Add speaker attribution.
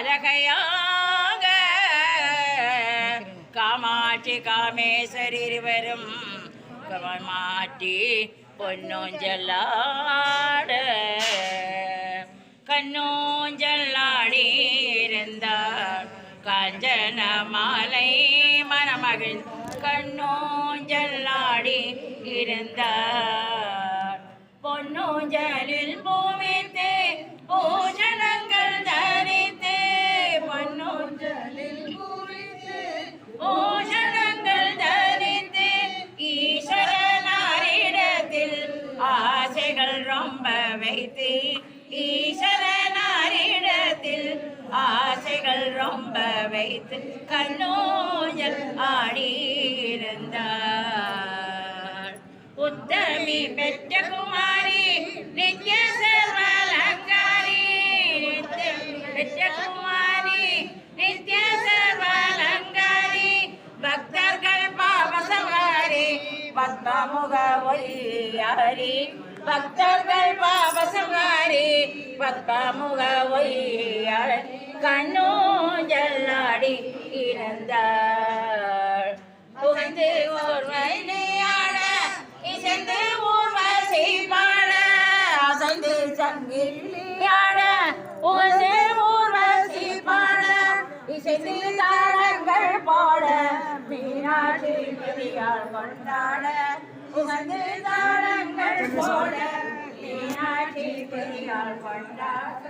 Speaker 1: கலகையாக காமாட்சி காமேஸ்வரி இருவரும் மாட்டி பொன்னோஞ்சல்லாட கண்ணோஞ்சல்லாடி இருந்தார். காஞ்சன மாலை மணமகள் கண்ணோஞ்சல்லாடி இருந்தார். ஆசைகள் வைத்து கண்ணோஞ்சல் ஆடியிருந்தார். உத்தமி பெற்ற குமாரி நித்ய சர்வலங்காரி. பெற்ற குமாரி நித்ய சர்வலங்காரி. பக்தர்கள் பாவசவாரி பத்மமுக ஒளியாரி. பக்தர்கள் பாவசவாரி பத்மமுக ஒளியாரி. கண்ணூஞ்சல்லாடி இருந்தாள் புகழ்ந்து ஓர்வனையாட இசைந்து ஊர்வசி பாட அசைந்து சங்கிலியாட புகழ்ந்து ஊர்வசி பாட இசைந்து தாளங்கள் பாட பெரியார் கொண்டாட புகழ்ந்து தாளங்கள் போட மீனாட்சி பெரியார் கொண்டாட